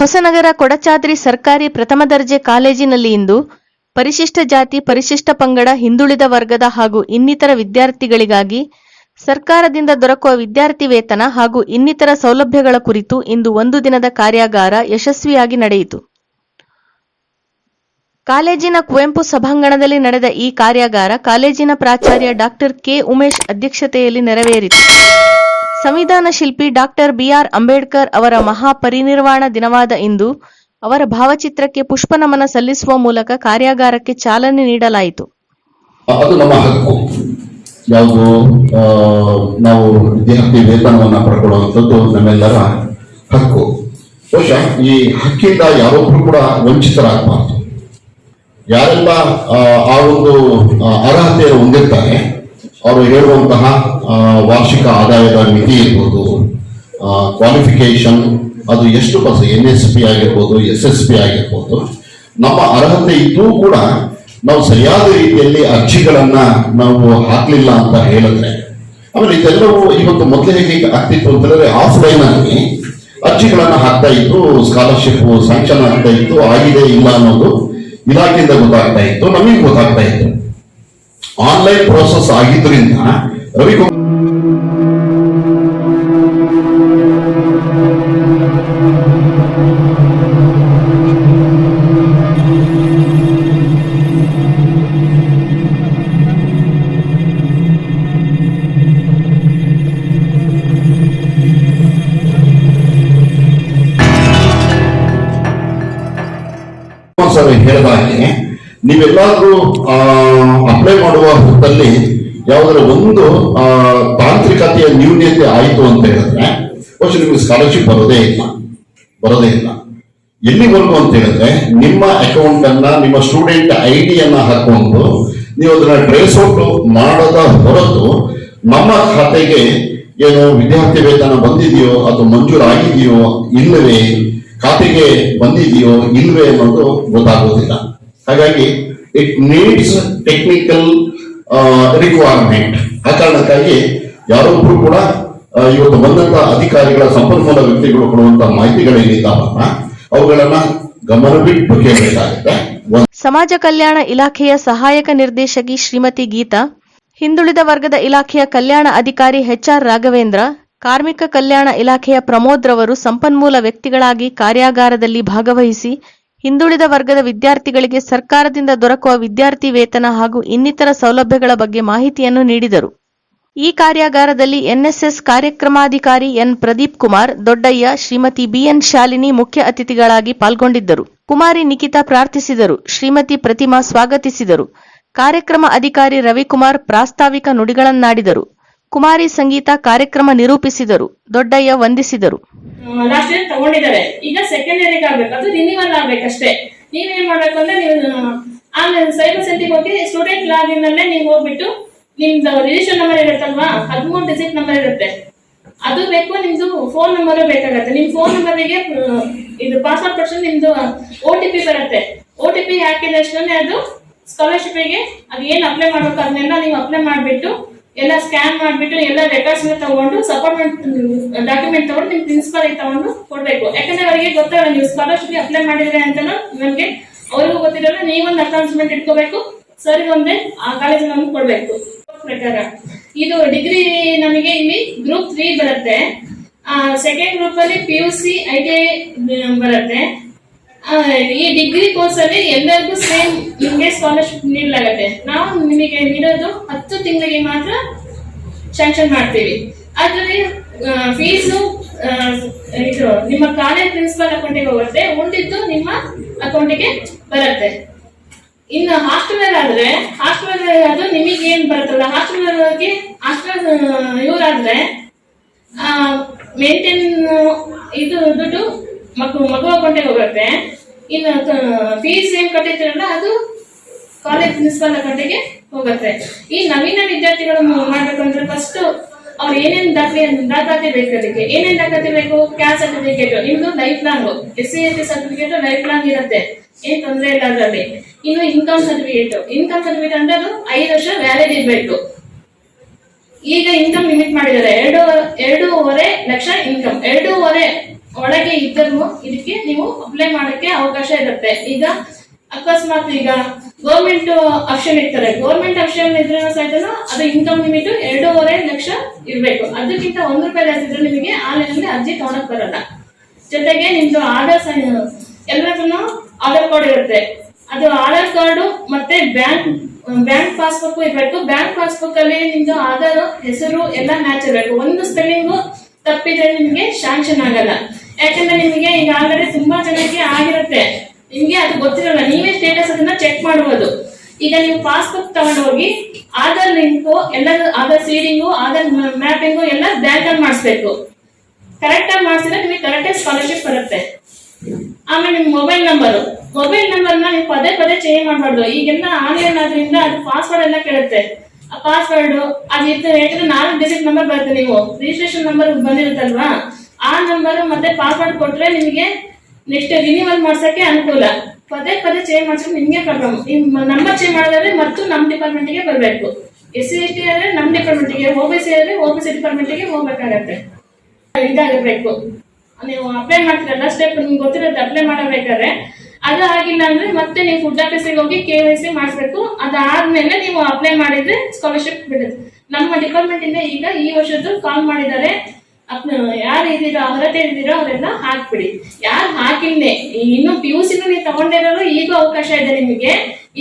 ಹೊಸನಗರ ಕೊಡಚಾದ್ರಿ ಸರ್ಕಾರಿ ಪ್ರಥಮ ದರ್ಜೆ ಕಾಲೇಜಿನಲ್ಲಿ ಇಂದು ಪರಿಶಿಷ್ಟ ಜಾತಿ, ಪರಿಶಿಷ್ಟ ಪಂಗಡ, ಹಿಂದುಳಿದ ವರ್ಗದ ಹಾಗೂ ಇನ್ನಿತರ ವಿದ್ಯಾರ್ಥಿಗಳಿಗಾಗಿ ಸರ್ಕಾರದಿಂದ ದೊರಕುವ ವಿದ್ಯಾರ್ಥಿ ವೇತನ ಹಾಗೂ ಇನ್ನಿತರ ಸೌಲಭ್ಯಗಳ ಕುರಿತು ಇಂದು ಒಂದು ದಿನದ ಕಾರ್ಯಾಗಾರ ಯಶಸ್ವಿಯಾಗಿ ನಡೆಯಿತು. ಕಾಲೇಜಿನ ಕುವೆಂಪು ಸಭಾಂಗಣದಲ್ಲಿ ನಡೆದ ಈ ಕಾರ್ಯಾಗಾರ ಕಾಲೇಜಿನ ಪ್ರಾಚಾರ್ಯ ಡಾಕ್ಟರ್ ಕೆ ಉಮೇಶ್ ಅಧ್ಯಕ್ಷತೆಯಲ್ಲಿ ನೆರವೇರಿತು. ಸಂವಿಧಾನ ಶಿಲ್ಪಿ ಡಾಕ್ಟರ್ ಬಿಆರ್ ಅಂಬೇಡ್ಕರ್ ಅವರ ಮಹಾಪರಿನಿರ್ವಾಣ ದಿನವಾದ ಇಂದು ಅವರ ಭಾವಚಿತ್ರಕ್ಕೆ ಪುಷ್ಪನಮನ ಸಲ್ಲಿಸುವ ಮೂಲಕ ಕಾರ್ಯಾಗಾರಕ್ಕೆ ಚಾಲನೆ ನೀಡಲಾಯಿತು. ಅದು ನಮ್ಮ ಹಕ್ಕು. ಯಾವುದು ನಾವು ದಿನಕ್ಕೆ ವೇತನವನ್ನು ಪಡ್ಕೊಳ್ಳುವಂಥದ್ದು ನಮ್ಮೆಲ್ಲರ ಹಕ್ಕು. ಬಹುಶಃ ಈ ಹಕ್ಕಿಂದ ಯಾರೊಬ್ಬರು ಕೂಡ ವಂಚಿತರಾಗಬಾರ್ದು. ಯಾರೆಲ್ಲ ಆ, ಒಂದು ಆ, ಅರ್ಹತೆ ಹೊಂದಿರ್ತಾರೆ ಅವರು ಹೇಳುವಂತಹ ವಾರ್ಷಿಕ ಆದಾಯದ ಮಿತಿ ಇರ್ಬೋದು ಕ್ವಾಲಿಫಿಕೇಶನ್ ಅದು ಎಷ್ಟು ಪರ್ಸೆಂಟ್ ಎನ್ ಎಸ್ ಪಿ ಆಗಿರ್ಬೋದು ಎಸ್ ಎಸ್ ಪಿ ಆಗಿರ್ಬೋದು, ನಮ್ಮ ಅರ್ಹತೆ ಇದ್ದೂ ಕೂಡ ನಾವು ಸರಿಯಾದ ರೀತಿಯಲ್ಲಿ ಅರ್ಜಿಗಳನ್ನ ನಾವು ಹಾಕ್ಲಿಲ್ಲ ಅಂತ ಹೇಳಿದ್ರೆ, ಆಮೇಲೆ ಇದೆಲ್ಲವೂ ಇವತ್ತು ಮೊದಲು ಹೇಗೆ ಆಗ್ತಿತ್ತು ಅಂತ ಹೇಳಿದ್ರೆ ಆಫ್ಲೈನ್ ಆಗಿ ಅರ್ಜಿಗಳನ್ನ ಹಾಕ್ತಾ ಇತ್ತು ಸ್ಕಾಲರ್ಶಿಪ್ ಸ್ಯಾಂಕ್ಷನ್ ಆಗ್ತಾ ಇತ್ತು, ಆಗಿದೆ ಇಲ್ಲ ಅನ್ನೋದು ಇಲಾಖೆಯಿಂದ ಗೊತ್ತಾಗ್ತಾ ಇತ್ತು, ನಮಗೆ ಗೊತ್ತಾಗ್ತಾ ಇತ್ತು. ಆನ್ಲೈನ್ ಪ್ರೋಸೆಸ್ ಆಗಿದ್ರಿಂದ ರವಿಕುಮಾರ್ ಸರ್ ಹೇಳಿದ ಹಾಗೆ ನೀವೆಲ್ಲಾದ್ರೂ ಅಪ್ಲೈ ಮಾಡುವ ಹೊತ್ತಲ್ಲಿ ಯಾವ್ದಾರ ಒಂದು ಆ, ತಾಂತ್ರಿಕತೆಯ ನ್ಯೂನ್ಯತೆ ಆಯಿತು ಅಂತ ಹೇಳಿದ್ರೆ ಬಹುಶಃ ನಿಮಗೆ ಸ್ಕಾಲರ್ಶಿಪ್ ಬರೋದೇ ಇಲ್ಲ. ಬರೋದೇ ಇಲ್ಲ. ಎಲ್ಲಿವರೆಗೂ ಅಂತ ಹೇಳಿದ್ರೆ ನಿಮ್ಮ ಅಕೌಂಟ್ ಅನ್ನ ನಿಮ್ಮ ಸ್ಟೂಡೆಂಟ್ ಐ ಡಿಯನ್ನ ಹಾಕೊಂಡು ನೀವು ಅದನ್ನ ಟ್ರೇಸ್ ಔಟ್ ಮಾಡದ ಹೊರತು ನಮ್ಮ ಖಾತೆಗೆ ಏನು ವಿದ್ಯಾರ್ಥಿ ವೇತನ ಬಂದಿದೆಯೋ ಅದು ಮಂಜೂರಾಗಿದೆಯೋ ಇಲ್ಲವೇ ಖಾತೆಗೆ ಬಂದಿದೆಯೋ ಇಲ್ವೇ ಅನ್ನೋದು ಗೊತ್ತಾಗೋದಿಲ್ಲ. ಹಾಗಾಗಿ ಇಟ್ ನೀಡ್ಸ್ ಟೆಕ್ನಿಕಲ್ ರಿಕ್ವೈರ್ಮೆಂಟ್ ಆ ಕಾರಣಕ್ಕಾಗಿ ಯಾರೊಬ್ರು ಕೂಡ ಇವತ್ತು ಬಂದಂತಹ ಅಧಿಕಾರಿಗಳ ಸಂಪನ್ಮೂಲ ವ್ಯಕ್ತಿಗಳು ಕೊಡುವಂತಹ ಮಾಹಿತಿಗಳೇನಿದ್ದಾವಲ್ಲ ಅವುಗಳನ್ನ ಗಮನವಿಟ್ಟು ಕೇಳಬೇಕಾಗುತ್ತೆ. ಸಮಾಜ ಕಲ್ಯಾಣ ಇಲಾಖೆಯ ಸಹಾಯಕ ನಿರ್ದೇಶಕಿ ಶ್ರೀಮತಿ ಗೀತಾ, ಹಿಂದುಳಿದ ವರ್ಗದ ಇಲಾಖೆಯ ಕಲ್ಯಾಣ ಅಧಿಕಾರಿ ಎಚ್ಆರ್ ರಾಘವೇಂದ್ರ, ಕಾರ್ಮಿಕ ಕಲ್ಯಾಣ ಇಲಾಖೆಯ ಪ್ರಮೋದ್ ರವರು ಸಂಪನ್ಮೂಲ ವ್ಯಕ್ತಿಗಳಾಗಿ ಕಾರ್ಯಾಗಾರದಲ್ಲಿ ಭಾಗವಹಿಸಿ ಹಿಂದುಳಿದ ವರ್ಗದ ವಿದ್ಯಾರ್ಥಿಗಳಿಗೆ ಸರ್ಕಾರದಿಂದ ದೊರಕುವ ವಿದ್ಯಾರ್ಥಿ ವೇತನ ಹಾಗೂ ಇನ್ನಿತರ ಸೌಲಭ್ಯಗಳ ಬಗ್ಗೆ ಮಾಹಿತಿಯನ್ನು ನೀಡಿದರು. ಈ ಕಾರ್ಯಾಗಾರದಲ್ಲಿ ಎನ್ಎಸ್ಎಸ್ ಕಾರ್ಯಕ್ರಮಾಧಿಕಾರಿ ಎನ್. ಪ್ರದೀಪ್ ಕುಮಾರ್, ದೊಡ್ಡಯ್ಯ, ಶ್ರೀಮತಿ ಬಿಎನ್ ಶಾಲಿನಿ ಮುಖ್ಯ ಅತಿಥಿಗಳಾಗಿ ಪಾಲ್ಗೊಂಡಿದ್ದರು. ಕುಮಾರಿ ನಿಖಿತಾ ಪ್ರಾರ್ಥಿಸಿದರು. ಶ್ರೀಮತಿ ಪ್ರತಿಮಾ ಸ್ವಾಗತಿಸಿದರು. ಕಾರ್ಯಕ್ರಮ ಅಧಿಕಾರಿ ರವಿಕುಮಾರ್ ಪ್ರಾಸ್ತಾವಿಕ ನುಡಿಗಳನ್ನಾಡಿದರು. ಕುಮಾರಿ ಸಂಗೀತ ಕಾರ್ಯಕ್ರಮ ನಿರೂಪಿಸಿದರು. ದೊಡ್ಡಯ್ಯ ವಂದಿಸಿದರು. ತಗೊಂಡಿದ್ದಾರೆ. ಈಗ ಸೆಕೆಂಡ್ ಇಯರ್ ಆಗ್ಬೇಕು. ಅದು ರಿನಿವಲ್ ಆಗ್ಬೇಕಷ್ಟೇ. ನೀವೇನ್ ಮಾಡ್ಬೇಕು ಅಂದ್ರೆ ನೀವು ಆಮೇಲೆ ಸೈಬರ್ ಸೆಂಟಿಗೆ ಹೋಗಿ ಸ್ಟೂಡೆಂಟ್ ಲಾಗಿನ್ ಅಲ್ಲೇ ನೀವು ಹೋಗ್ಬಿಟ್ಟು ನಿಮ್ದು ರಿಜಿಸ್ಟರ್ ನಂಬರ್ ಇರುತ್ತಲ್ವಾ? ಹದಿಮೂರು ಡಿಜಿಟ್ ನಂಬರ್ ಇರುತ್ತೆ. ಅದು ಬೇಕು, ನಿಮ್ದು ಫೋನ್ ನಂಬರ್ ಬೇಕಾಗತ್ತೆ. ನಿಮ್ ಫೋನ್ ನಂಬರಿಗೆ ಇದು ಪಾಸ್ವರ್ಡ್ ಕೊಡ್ಸೋದು ನಿಮ್ದು ಓ ಟಿ ಪಿ ಬರುತ್ತೆ. ಓ ಟಿ ಪಿ ಹಾಕಿದ ಅದು ಸ್ಕಾಲರ್ಶಿಪ್ಗೆ ಅದು ಏನ್ ಅಪ್ಲೈ ಮಾಡ್ಬೇಕು ಅದನ್ನೆಲ್ಲ ನೀವು ಅಪ್ಲೈ ಮಾಡ್ಬಿಟ್ಟು ಎಲ್ಲ ಸ್ಕ್ಯಾನ್ ಮಾಡ್ಬಿಟ್ಟು ಎಲ್ಲ ರೆಕಾರ್ಡ್ಸ್ ತಗೊಂಡು ಸಪೋರ್ಟ್ಮೆಂಟ್ ಡಾಕ್ಯುಮೆಂಟ್ ತಗೊಂಡು ನಿಮ್ ಪ್ರಿನ್ಸಿಪಲ್ ತಗೊಂಡು ಕೊಡ್ಬೇಕು. ಯಾಕಂದ್ರೆ ಅವರಿಗೆ ಗೊತ್ತಾಗಲ್ಲ ನೀವು ಸ್ಕಾಲರ್ಶಿಪ್ ಅಪ್ಲೈ ಮಾಡಿದ್ರೆ ಅಂತ ನಿಮಗೆ ಅವ್ರಿಗೂ ಗೊತ್ತಿರಲ್ಲ, ನೀವೊಂದು ಅಕೌಂಟ್ಸ್ಮೆಂಟ್ ಇಟ್ಕೋಬೇಕು ಸರಿ ಒಂದೇ ಆ ಕಾಲೇಜ್ ನಮ್ಗೆ ಕೊಡ್ಬೇಕು. ಪ್ರಕಾರ ಇದು ಡಿಗ್ರಿ ನಮಗೆ ಇಲ್ಲಿ ಗ್ರೂಪ್ ತ್ರೀ ಬರುತ್ತೆ. ಸೆಕೆಂಡ್ ಗ್ರೂಪ್ ಅಲ್ಲಿ P U C I T I ಬರುತ್ತೆ. ಈ ಡಿಗ್ರಿ ಕೋರ್ಸ್ ಅಲ್ಲಿ ಎಲ್ಲರಿಗೂ ಸೇಮ್ ನಿಮಗೆ ಸ್ಕಾಲರ್ಶಿಪ್ ನೀಡಲಾಗತ್ತೆ. ನಾವು ನಿಮಗೆ ನೀಡೋದು ಹತ್ತು ತಿಂಗಳಿಗೆ ಮಾತ್ರ ಸ್ಯಾಂಕ್ಷನ್ ಮಾಡ್ತೀವಿ. ಅದರಲ್ಲಿ ಫೀಸು ಇದು ನಿಮ್ಮ ಕಾಲೇಜ್ ಪ್ರಿನ್ಸಿಪಾಲ್ ಅಕೌಂಟಿಗೆ ಹೋಗುತ್ತೆ ಉಳಿದಿದ್ದು ನಿಮ್ಮ ಅಕೌಂಟಿಗೆ ಬರುತ್ತೆ. ಇನ್ನು ಹಾಸ್ಟೆಲ್ ಆದ್ರೆ ಹಾಸ್ಟೆಲ್ ಅದು ನಿಮಗೆ ಏನ್ ಬರುತ್ತಲ್ಲ ಹಾಸ್ಟೆಲ್ ಹಾಸ್ಟೆಲ್ ಇವರಾದ್ರೆ ಮೇಂಟೈನ್ ಇದು ದುಡ್ಡು ಮಗು ಮಗು ಕೊಂಡೆ ಹೋಗುತ್ತೆ. ಇನ್ನು ಫೀಸ್ ಏನ್ ಕಟ್ಟಿರ್ತೀರಲ್ಲ ಅದು ಕಾಲೇಜ್ ಪ್ರಿನ್ಸಿಪಾಲ್ ಕಟ್ಟೆಗೆ ಹೋಗುತ್ತೆ. ಈ ನವೀನ ವಿದ್ಯಾರ್ಥಿಗಳು ಮಾಡ್ಬೇಕಂದ್ರೆ ಫಸ್ಟ್ ಅವ್ರು ಏನೇನ್ ದಾಖಲೆ ದಾಖಲಾತಿ ಬೇಕು ಅದಕ್ಕೆ? ಏನೇನ್ ದಾಖಲಾತಿ ಬೇಕು? ಕ್ಯಾಸ್ಟ್ ಸರ್ಟಿಫಿಕೇಟ್ ನಿಮ್ದು life long S C S C certificate life long ಇರುತ್ತೆ. ಏನ್ ತೊಂದರೆ ಇಲ್ಲ ಅದರಲ್ಲಿ. ಇನ್ನು ಇನ್ಕಮ್ ಸರ್ಟಿಫಿಕೇಟ್ ಇನ್ಕಮ್ ಸರ್ಟಿಫಿಕೇಟ್ ಅಂದ್ರೆ ಅದು ಐದು ವರ್ಷ ವ್ಯಾಲಿಡ್ ಇರಬೇಕು. ಈಗ ಇನ್ಕಮ್ ಲಿಮಿಟ್ ಮಾಡಿದ್ದಾರೆ. ಎರಡು ಎರಡೂವರೆ ಲಕ್ಷ ಇನ್ಕಮ್ ಎರಡೂವರೆ ಒಳಗೆ ಇದ್ದರೂ ಇದಕ್ಕೆ ನೀವು ಅಪ್ಲೈ ಮಾಡಕ್ಕೆ ಅವಕಾಶ ಇರುತ್ತೆ. ಈಗ ಅಕಸ್ಮಾತ್ ಈಗ ಗೌರ್ಮೆಂಟ್ ಆಪ್ಷನ್ ಇರ್ತಾರೆ ಗೌರ್ಮೆಂಟ್ ಆಪ್ಷನ್ ಇದ್ರೆ ಸಹಿತ ಅದು ಇನ್ಕಮ್ ಲಿಮಿಟ್ ಎರಡೂವರೆ ಲಕ್ಷ ಇರಬೇಕು. ಅದಕ್ಕಿಂತ ಒಂದು ರೂಪಾಯಿ ಜಾಸ್ತಿ ಇದ್ರೆ ನಿಮಗೆ ಆನ್ಲೈನ್ ಅರ್ಜಿ ತಗೊಳಕ್ ಬರಲ್ಲ. ಜೊತೆಗೆ ನಿಮ್ದು ಆಧಾರ್ ಎಲ್ಲದನ್ನು ಆಧಾರ್ ಕಾರ್ಡ್ ಇರುತ್ತೆ. ಅದು ಆಧಾರ್ ಕಾರ್ಡು ಮತ್ತೆ ಬ್ಯಾಂಕ್ ಬ್ಯಾಂಕ್ ಪಾಸ್ಬುಕ್ ಇರಬೇಕು. ಬ್ಯಾಂಕ್ ಪಾಸ್ಬುಕ್ ಅಲ್ಲಿ ನಿಮ್ದು ಆಧಾರ್ ಹೆಸರು ಎಲ್ಲ ಮ್ಯಾಚ್ ಇರಬೇಕು. ಒಂದು ಸ್ಪೆಲ್ಲಿಂಗು ತಪ್ಪಿದ್ರೆ ನಿಮಗೆ ಶಾಂಕ್ಷನ್ ಆಗಲ್ಲ. ಯಾಕಂದ್ರೆ ನಿಮಗೆ ಈಗ ಆಲ್ರೆಡಿ ತುಂಬಾ ಜನಕ್ಕೆ ಆಗಿರುತ್ತೆ. ನಿಮ್ಗೆ ಅದು ಗೊತ್ತಿರಲ್ಲ, ನೀವೇ ಸ್ಟೇಟಸ್ ಅದನ್ನ ಚೆಕ್ ಮಾಡಬಹುದು ಈಗ ನೀವು ಪಾಸ್ಬುಕ್ ತಗೊಂಡು ಹೋಗಿ ಆಧಾರ್ ಲಿಂಕು ಎಲ್ಲ ಆಧಾರ್ ಸೀಡಿಂಗು ಆಧಾರ್ ಮ್ಯಾಪಿಂಗು ಎಲ್ಲ ಬ್ಯಾಂಕ್ ಅಲ್ಲಿ ಮಾಡಿಸ್ಬೇಕು. ಕರೆಕ್ಟ್ ಆಗಿ ಮಾಡಿಸಿದ್ರೆ ನಿಮಗೆ ಕರೆಕ್ಟ್ ಆಗಿ ಸ್ಕಾಲರ್ಶಿಪ್ ಬರುತ್ತೆ. ಆಮೇಲೆ ನಿಮ್ ಮೊಬೈಲ್ ನಂಬರ್ ಮೊಬೈಲ್ ನಂಬರ್ನ ನೀವು ಪದೇ ಪದೇ ಚೇಂಜ್ ಮಾಡಬಾರ್ದು. ಈಗೆಲ್ಲ ಆನ್ಲೈನ್ ಆದ್ರಿಂದ ಅದು ಪಾಸ್ವರ್ಡ್ ಎಲ್ಲ ಕೇಳುತ್ತೆ. ಆ ಪಾಸ್ವರ್ಡ್ ಅದು ಇತ್ತು ಯಾಕಂದ್ರೆ ನಾಲ್ಕು ಡಿಜಿಟ್ ನಂಬರ್ ಬರುತ್ತೆ ನೀವು. ರಿಜಿಸ್ಟ್ರೇಷನ್ ನಂಬರ್ ಬಂದಿರುತ್ತಲ್ವಾ? ಆ ನಂಬರ್ ಮತ್ತೆ ಪಾಸ್ವರ್ಡ್ ಕೊಟ್ರೆ ನಿಮಗೆ ನೆಕ್ಸ್ಟ್ ರಿನ್ಯೂವಲ್ ಮಾಡ್ಸಕ್ಕೆ ಅನುಕೂಲ. ಪದೇ ಪದೇ ಚೇಂಜ್ ಮಾಡ್ಸಕ್ಕೆ ನಿಮಗೆ ಪ್ರಾಬ್ಲಮ್ ನಿಮ್ಮ ನಂಬರ್ ಚೇಂಜ್ ಮಾಡೋದಾದ್ರೆ ಮತ್ತು ನಮ್ಮ ಡಿಪಾರ್ಟ್ಮೆಂಟ್ಗೆ ಬರಬೇಕು. ಎಸ್ ಸಿ ಎಸ್ ಟಿ ಆದ್ರೆ ನಮ್ಮ ಡಿಪಾರ್ಟ್ಮೆಂಟ್ಗೆ ಓ ಬಿ ಸಿ ಆದ್ರೆ ಓ ಬಿ ಸಿ ಡಿಪಾರ್ಟ್ಮೆಂಟ್ಗೆ ಹೋಗ್ಬೇಕಾಗತ್ತೆ. ಇದಾಗಬೇಕು. ನೀವು ಅಪ್ಲೈ ಮಾಡ್ತೀರಲ್ಲ ಸ್ಟೆಪ್ ನಿಮ್ಗೆ ಗೊತ್ತಿರೋದು ಅಪ್ಲೈ ಮಾಡಬೇಕಾದ್ರೆ. ಅದು ಆಗಿಲ್ಲ ಅಂದ್ರೆ ಮತ್ತೆ ನೀವು ಫುಡ್ ಆಫೀಸಿಗೆ ಹೋಗಿ ಕೆ ವೈ ಸಿ ಮಾಡಿಸ್ಬೇಕು. ಅದಾದ್ಮೇಲೆ ನೀವು ಅಪ್ಲೈ ಮಾಡಿದ್ರೆ ಸ್ಕಾಲರ್ಶಿಪ್ ಬಿಡುತ್ತೆ. ನಮ್ಮ ಡಿಪಾರ್ಟ್ಮೆಂಟ್ ಇಂದ ಈಗ ಈ ವರ್ಷದ್ದು ಕಾಲ್ ಮಾಡಿದ್ದಾರೆ. ಯಾರು ಇದ್ದೀರೋ ಅರ್ಹತೆ ಇದ್ದೀರೋ ಅವರೆಲ್ಲ ಹಾಕ್ಬಿಡಿ. ಯಾರು ಹಾಕಿಲ್ಲೇ ಇನ್ನು ಪಿ ಯು ಸಿನೂ ನೀವು ತಗೊಂಡಿರೋರು ಈಗೂ ಅವಕಾಶ ಇದೆ ನಿಮಗೆ.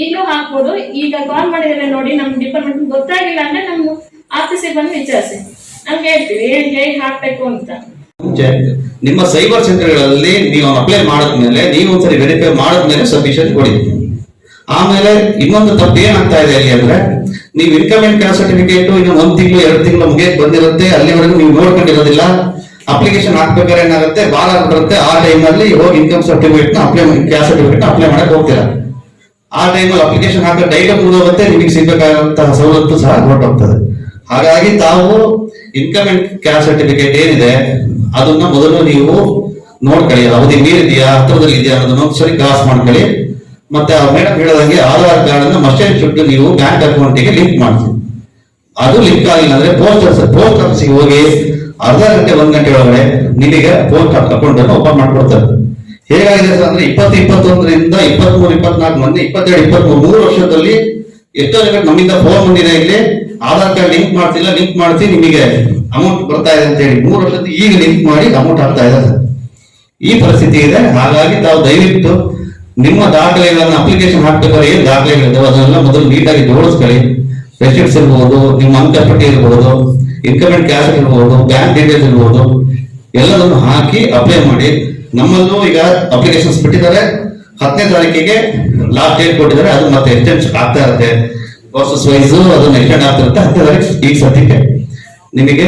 ಈಗಲೂ ಹಾಕ್ಬೋದು. ಈಗ ಕಾಲ್ ಮಾಡಿದ್ರೆ ನೋಡಿ ನಮ್ಮ ಡಿಪಾರ್ಟ್ಮೆಂಟ್ ಗೊತ್ತಾಗಿಲ್ಲ ಅಂದ್ರೆ ನಮ್ಮ ಆಫೀಸಿಗೆ ಬಂದು ವಿಚಾರಿಸಿ. ನಾವು ಹೇಳ್ತೀವಿ ಹೇಗೆ ಹೇಗೆ ಹಾಕ್ಬೇಕು ಅಂತ. ನಿಮ್ಮ ಸೈಬರ್ ಸೆಂಟರ್ಗಳಲ್ಲಿ ನೀವು ಅಪ್ಲೈ ಮಾಡಿದ್ಮೇಲೆ, ನೀವು ಒಂದ್ಸರಿ ವೆರಿಫೈ ಮಾಡಿದ್ಮೇಲೆ ಸಬ್ಮಿಷನ್ ಕೊಡಿ. ಆಮೇಲೆ ಇನ್ನೊಂದು ತಪ್ಪು ಏನಾಗ್ತಾ ಇದೆ ಅಲ್ಲಿ ಅಂದ್ರೆ ನೀವು ಇನ್ಕಮ್ ಅಂಡ್ ಕ್ಯಾಸ್ಟ್ ಸರ್ಟಿಫಿಕೇಟ್ ಇನ್ನು ಒಂದ್ ತಿಂಗಳು, ಎರಡು ತಿಂಗಳು ಮುಗಿಯಕ್ ಬಂದಿರುತ್ತೆ, ಅಲ್ಲಿವರೆಗೂ ನೀವು ನೋಡ್ಕೊಂಡಿರೋದಿಲ್ಲ. ಅಪ್ಲಿಕೇಶನ್ ಹಾಕ್ಬೇಕಾದ್ರೆ ಏನಾಗುತ್ತೆ? ಬಾಲ ಬರುತ್ತೆ. ಆ ಟೈಮಲ್ಲಿ ಹೋಗಿ income certificate apply caste certificate apply ಮಾಡಕ್ ಹೋಗ್ತೀರಾ? ಆ ಟೈಮಲ್ಲಿ ಅಪ್ಲಿಕೇಶನ್ ಹಾಕೋ ಡೈಟ್ ಮುಗಿದೋಗುತ್ತೆ ನಿಮಗೆ ಸಿಗಬೇಕಾದಂತಹ ಸವಲತ್ತು ಸಹ ಹೊರಟೋಗ್ತದೆ. ಹಾಗಾಗಿ ತಾವು ಇನ್ಕಮ್ ಅಂಡ್ ಕ್ಯಾಸ್ಟ್ ಸರ್ಟಿಫಿಕೇಟ್ ಏನಿದೆ, ಅದನ್ನ ಮೊದಲು ನೀವು ನೋಡ್ಕೊಳ್ಳಿ. ಅವಧಿ ಮೀರಿದೆಯಾ, ಹತ್ರದಲ್ಲಿ ಇದೆಯಾ ಅನ್ನೋದನ್ನ ಸರಿ ಕ್ರಾಸ್ ಮಾಡ್ಕೊಳ್ಳಿ. ಮತ್ತೆ ಮೇಡಮ್ ಹೇಳೋದಂಗೆ ಆಧಾರ್ ಕಾರ್ಡ್ ಅನ್ನು ಮಸ್ಟ್ ಚುಟ್ಟು ನೀವು ಬ್ಯಾಂಕ್ ಅಕೌಂಟಿಗೆ ಲಿಂಕ್ ಮಾಡ್ತೀವಿ. ಅದು ಲಿಂಕ್ ಆಗಿಲ್ಲ ಅಂದ್ರೆ ಪೋಸ್ಟ್ ಪೋಸ್ಟ್ ಆಫೀಸಿಗೆ ಹೋಗಿ ಅರ್ಧ ಗಂಟೆ, ಒಂದ್ ಗಂಟೆ ಒಳಗಡೆ ನಿಮಗೆ ಪೋಸ್ಟ್ ಅಕೌಂಟ್ ಅನ್ನು ಓಪನ್ ಮಾಡ್ಕೊಡ್ತಾರೆ. ಹೇಗಾಗಿದೆ ಸರ್ ಅಂದ್ರೆ ಇಪ್ಪತ್ತು, ಇಪ್ಪತ್ತೊಂದರಿಂದ ಇಪ್ಪತ್ಮೂರು, ಇಪ್ಪತ್ನಾಲ್ಕು ಮೊನ್ನೆ, ಇಪ್ಪತ್ತೆರಡು, ಇಪ್ಪತ್ಮೂರು, ಮೂರು ವರ್ಷದಲ್ಲಿ ಎಷ್ಟೋ ಜನ ನಮ್ಮಿಂದ ಫೋನ್ ಬಂದಿದೆ ಇಲ್ಲಿ. ಆಧಾರ್ ಕಾರ್ಡ್ ಲಿಂಕ್ ಮಾಡ್ತಿಲ್ಲ ಲಿಂಕ್ ಮಾಡ್ತಿ ನಿಮಗೆ ಅಮೌಂಟ್ ಬರ್ತಾ ಇದೆ ಅಂತ ಹೇಳಿ ಮೂರು ವರ್ಷದ ಈಗ ಲಿಂಕ್ ಮಾಡಿ ಅಮೌಂಟ್ ಆಗ್ತಾ ಇದೆ ಸರ್ ಈ ಪರಿಸ್ಥಿತಿ ಇದೆ. ಹಾಗಾಗಿ ತಾವು ದಯವಿಟ್ಟು ನಿಮ್ಮ ದಾಖಲೆಗಳನ್ನ ಅಪ್ಲಿಕೇಶನ್ ಹಾಕ್ಬೇಕಾದ್ರೆ ಏನ್ ದಾಖಲೆಗಳಿದಾವೆ ಅದನ್ನೆಲ್ಲ ಮೊದಲು ನೀಟಾಗಿ ಜೋಡಿಸ್ಕೊಳ್ಳಿ. ರೆಸಿಪ್ಟ್ಸ್ ಇರ್ಬೋದು, ನಿಮ್ಮ ಅಂಕಪಟ್ಟಿ ಇರ್ಬೋದು ಇನ್ಕಮೆಂಟ್ ಕ್ಯಾಶ್ ಇರ್ಬೋದು ಬ್ಯಾಂಕ್ ಡೀಟೇಲ್ಸ್ ಇರ್ಬೋದು, ಎಲ್ಲದನ್ನು ಹಾಕಿ ಅಪ್ಲೈ ಮಾಡಿ. ನಮ್ಮಲ್ಲೂ ಈಗ ಅಪ್ಲಿಕೇಶನ್ಸ್ ಬಿಟ್ಟಿದ್ದಾರೆ. ಹತ್ತನೇ ತಾರೀಕಿಗೆ ಲಾಸ್ಟ್ ಡೇಟ್ ಕೊಟ್ಟಿದ್ದಾರೆ. ಅದು ಮತ್ತೆ ಎಕ್ಸ್ಟೆನ್ಷನ್ ಆಗ್ತಾ ಇರುತ್ತೆ. ಪ್ರೋಸೆಸ್ ವೈಸ್ ಅದನ್ನ ಎಕ್ಸ್ಟೆಂಡ್ ಆಗ್ತಿರುತ್ತೆ ಹತ್ತನೇ ತಾರೀಕು ಈಗ ಸದ್ಯಕ್ಕೆ ನಿಮಗೆ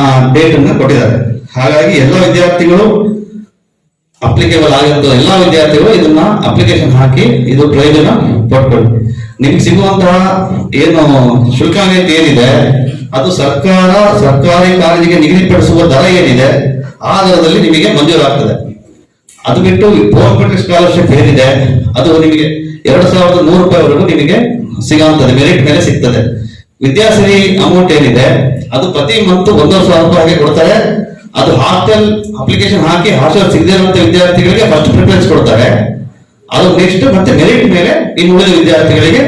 ಆ ಡೇಟ್ ಅನ್ನ ಕೊಟ್ಟಿದ್ದಾರೆ. ಹಾಗಾಗಿ ಎಲ್ಲ ವಿದ್ಯಾರ್ಥಿಗಳು ಅಪ್ಲಿಕೇಬಲ್ ಆಗಿರೋ ಎಲ್ಲ ವಿದ್ಯಾರ್ಥಿಗಳು ಇದನ್ನ ಅಪ್ಲಿಕೇಶನ್ ಹಾಕಿ ಇದು ಪ್ರಯೋಜನ ಪಡ್ಕೊಳ್ಳಿ. ನಿಮ್ಗೆ ಸಿಗುವಂತಹ ಏನು ಶುಲ್ಕ ಏನಿದೆ, ಅದು ಸರ್ಕಾರ, ಸರ್ಕಾರಿ ಕಾಲೇಜಿಗೆ ನಿಗದಿಪಡಿಸುವ ದರ ಏನಿದೆ, ಆ ದರದಲ್ಲಿ ನಿಮಗೆ ಮಂಜೂರಾಗ್ತದೆ ಅದು ಬಿಟ್ಟು ಗೋರ್ಮೆಂಟ್ ಸ್ಕಾಲರ್ಶಿಪ್ ಏನಿದೆ, ಅದು ನಿಮಗೆ ಎರಡು ಸಾವಿರದ ನೂರು ರೂಪಾಯಿವರೆಗೂ ನಿಮಗೆ ಸಿಗುವಂತದ್ದು ಮೆರಿಟ್ ಮೇಲೆ ಸಿಗ್ತದೆ. ವಿದ್ಯಾಸಿರಿ ಅಮೌಂಟ್ ಏನಿದೆ, ಅದು ಪ್ರತಿ ಮಂತ್ ಒಂದೂವರೆ ಸಾವಿರ ರೂಪಾಯಿ ಕೊಡ್ತಾರೆ. ಅದು ಹಾಸ್ಟೆಲ್ ಅಪ್ಲಿಕೇಶನ್ ಹಾಕಿ ಹಾಸ್ಟೆಲ್ ಸಿಗದೆ ಇರುವಂತ ವಿದ್ಯಾರ್ಥಿಗಳಿಗೆ ಫಸ್ಟ್ ಪ್ರಿಫರೆನ್ಸ್ ಕೊಡ್ತಾರೆ. ಅದು ನೆಕ್ಸ್ಟ್ ಮತ್ತೆ ಮೆರಿಟ್ ಮೇಲೆ ಇನ್ನು ಉಳಿದ ವಿದ್ಯಾರ್ಥಿಗಳಿಗೆ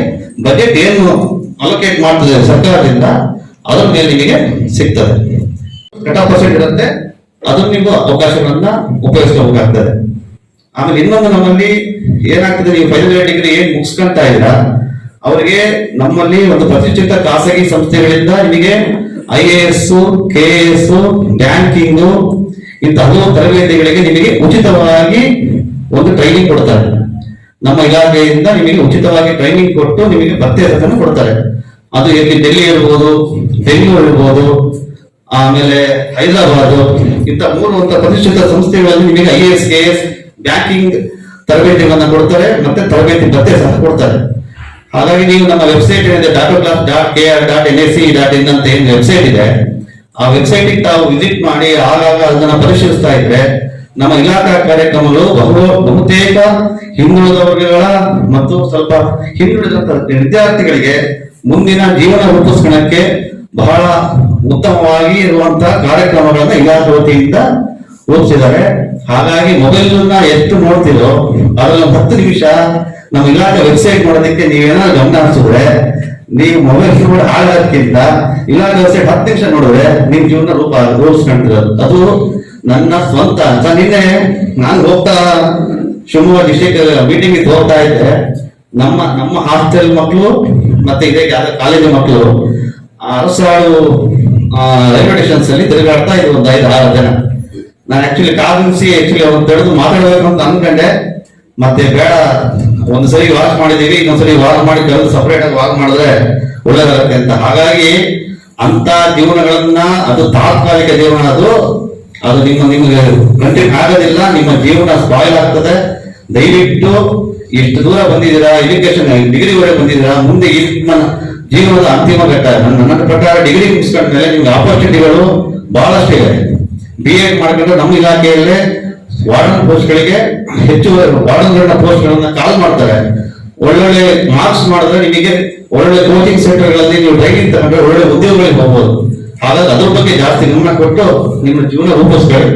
ಬಜೆಟ್ ಏನು ಅಲೋಕೇಟ್ ಮಾಡ್ತದೆ ಸರ್ಕಾರದಿಂದ, ಅದರ ಮೇಲೆ ನಿಮಗೆ ಸಿಗ್ತದೆ. ಕಟ್ ಪರ್ಸೆಂಟ್ ಇರುತ್ತೆ. ಅದನ್ನ ನೀವು ಅವಕಾಶಗಳನ್ನ ಉಪಯೋಗಿಸ್ಕೋಬೇಕಾಗ್ತದೆ ಆಮೇಲೆ ಇನ್ನೊಂದು ನಮ್ಮಲ್ಲಿ ಏನಾಗ್ತದೆ, ನೀವು ಫೈನಲ್ ಇಯರ್ ಡಿಗ್ರಿ ಏನ್ ಮುಗಿಸ್ಕೊಂತ ಇದ್ದೀರಾ, ಅವರಿಗೆ ನಮ್ಮಲ್ಲಿ ಒಂದು ಪ್ರತಿಷ್ಠಿತ ಖಾಸಗಿ ಸಂಸ್ಥೆಗಳಿಂದ ನಿಮಗೆ I A S K S banking ಹಲವು ತರಬೇತಿಗಳಿಗೆ ನಿಮಗೆ ಉಚಿತವಾಗಿ ಒಂದು ಟ್ರೈನಿಂಗ್ ಕೊಡ್ತಾರೆ. ನಮ್ಮ ಇಲಾಖೆಯಿಂದ ನಿಮಗೆ ಉಚಿತವಾಗಿ ಟ್ರೈನಿಂಗ್ ಕೊಟ್ಟು ನಿಮಗೆ ಪ್ರತ್ಯೇಕತೆಯನ್ನು ಕೊಡ್ತಾರೆ. ಅದು ಎಲ್ಲಿ ಡೆಲ್ಲಿ ಇರ್ಬೋದು, ಬೆಂಗಳೂರು ಇರ್ಬೋದು, ಆಮೇಲೆ ಹೈದರಾಬಾದ್, ಇಂಥ ಮೂರು ಅಂತ ಪ್ರತಿಷ್ಠಿತ ಸಂಸ್ಥೆಗಳಲ್ಲಿ ನಿಮಗೆ I S, K S, banking ತರಬೇತಿಗಳನ್ನ ಕೊಡ್ತಾರೆ, ಮತ್ತೆ ತರಬೇತಿ ಭತ್ಯೆ ಸಹ ಕೊಡ್ತಾರೆ. ಹಾಗಾಗಿ ನೀವು ನಮ್ಮ ವೆಬ್ಸೈಟ್ ಏನಿದೆ dot class dot K R dot N S C dot in ಅಂತ ಏನು ವೆಬ್ಸೈಟ್ ಇದೆ, ಆ ವೆಬ್ಸೈಟ್ ತಾವು ವಿಸಿಟ್ ಮಾಡಿ, ಆಗಾಗ ಅದನ್ನ ಪರಿಶೀಲಿಸ್ತಾ ಇದ್ರೆ ನಮ್ಮ ಇಲಾಖಾ ಕಾರ್ಯಕ್ರಮಗಳು ಬಹು, ಬಹುತೇಕ ಹಿಂದುಳಿದ ವರ್ಗಗಳ ಮತ್ತು ಸ್ವಲ್ಪ ಹಿಂದುಳಿದ ವಿದ್ಯಾರ್ಥಿಗಳಿಗೆ ಮುಂದಿನ ಜೀವನ ರೂಪಿಸ್ಕೊಳ್ಳಕ್ಕೆ ಬಹಳ ಉತ್ತಮವಾಗಿ ಇರುವಂತಹ ಕಾರ್ಯಕ್ರಮಗಳನ್ನ ಇಲಾಖೆ ವತಿಯಿಂದ ರೂಪಿಸಿದ್ದಾರೆ. ಹಾಗಾಗಿ ಮೊಬೈಲ್ ಎಷ್ಟು ನೋಡ್ತಿರೋ ಅದ್ರಲ್ಲಿ ಹತ್ತು ನಿಮಿಷ ನಮ್ಮ ಇಲಾಖೆ ವೆಬ್ಸೈಟ್ ನೋಡೋದಕ್ಕೆ ನೀವೇನಾದ್ರು ಗಮನ ಹರಿಸಿದ್ರೆ ನೀವು ಮೊಬೈಲ್ ಫೋನ್ ಆಗೋದಕ್ಕಿಂತ ಇಲಾಖೆ ವೆಬ್ಸೈಟ್ ಹತ್ತು ನಿಮಿಷ ನೋಡಿದ್ರೆ ನಿಮ್ ಜೀವನ ರೂಪ ರೂಪಿಸ್ಕೊಂಡಿರೋದು ಅದು ನನ್ನ ಸ್ವಂತ ಅಂತ. ನಿನ್ನೆ ನಾನು ಹೋಗ್ತಾ ಶಿವಮೊಗ್ಗ ಡಿಸ್ಟಿಕ್ ಮೀಟಿಂಗ್ ಹೋಗ್ತಾ ಇದ್ದೆ. ನಮ್ಮ ನಮ್ಮ ಹಾಸ್ಟೆಲ್ ಮಕ್ಕಳು ಮತ್ತೆ ಇದೇ ಕಾಲೇಜ್ ಮಕ್ಕಳು ಅರಸಾಳು ರೈಲ್ವೆ ಸ್ಟೇಷನ್ಸ್ ಅಲ್ಲಿ ತಿರುಗಾಡ್ತಾ ಇದ್ರು ಒಂದು ಐದು, ಆರು ಜನ. ನಾನು ಆಕ್ಚುಲಿ ಕಾದಿಸಿ ಆಕ್ಚುಲಿ ಅವ್ರು ತಡೆದು ಮಾತಾಡಬೇಕು ಅಂತ ಅನ್ಕೊಂಡೆ. ಮತ್ತೆ ಬೇಡ ಒಂದು ಸರಿ ವಾಕ್ ಮಾಡಿದೀವಿ, ಇನ್ನೊಂದ್ಸರಿ ವಾಕ್ ಮಾಡಿ ಕೆಲವು ಸಪರೇಟ್ ಆಗಿ ವಾಕ್ ಮಾಡಿದ್ರೆ ಒಳ್ಳೇದಾಗುತ್ತೆ ಅಂತ. ಹಾಗಾಗಿ ಅಂತ ಜೀವನಗಳನ್ನ ಅದು ತಾತ್ಕಾಲಿಕ ಜೀವನ ಅದು ಅದು ನಿಮ್ಮ ನಿಮಗೆ ಕಂಟಿನ್ಯೂ ಆಗೋದಿಲ್ಲ, ನಿಮ್ಮ ಜೀವನ ಸ್ಪಾಯಿಲ್ ಆಗ್ತದೆ. ದಯವಿಟ್ಟು ಎಷ್ಟು ದೂರ ಬಂದಿದ್ದೀರಾ ಎಜುಕೇಶನ್ ಡಿಗ್ರಿವರೆಗೆ ಬಂದಿದ್ದೀರಾ, ಮುಂದೆ ನಿಮ್ಮ ಜೀವನದ ಅಂತಿಮ ಘಟ್ಟ, ನನ್ನ ನನ್ನ ಪ್ರಕಾರ ಡಿಗ್ರಿ ಮುಗಿಸ್ಕೊಂಡ್ಮೇಲೆ ನಿಮ್ಗೆ ಆಪರ್ಚುನಿಟಿಗಳು ಬಹಳಷ್ಟು ಇವೆ. ಬಿ ಎಡ್ ಮಾಡ್ಕೊಂಡ್ರೆ ನಮ್ಮ ಇಲಾಖೆಯಲ್ಲೇ ವಾರ್ಡನ್ ಪೋಸ್ಟ್ಗಳಿಗೆ ಹೆಚ್ಚು ವಾರ್ಡನ್ಗಳನ್ನ ಪೋಸ್ಟ್ಗಳನ್ನ ಕಾಲ್ ಮಾಡ್ತಾರೆ. ಒಳ್ಳೊಳ್ಳೆ ಮಾರ್ಕ್ಸ್ ಮಾಡಿದ್ರೆ ನಿಮಗೆ ಒಳ್ಳೆ ಕೋಚಿಂಗ್ ಸೆಂಟರ್ಗಳಲ್ಲಿ ನೀವು ಟ್ರೈನಿಂಗ್ ತಗೊಂಡ್ರೆ ಒಳ್ಳೆ ಉದ್ಯೋಗಗಳಿಗೆ ಹೋಗ್ಬೋದು. ಹಾಗಾಗಿ ಅದ್ರ ಬಗ್ಗೆ ಜಾಸ್ತಿ ಗಮನ ಕೊಟ್ಟು ನಿಮ್ಮ ಜೀವನ ರೂಪಿಸ್ಕೊಳ್ಳಿ.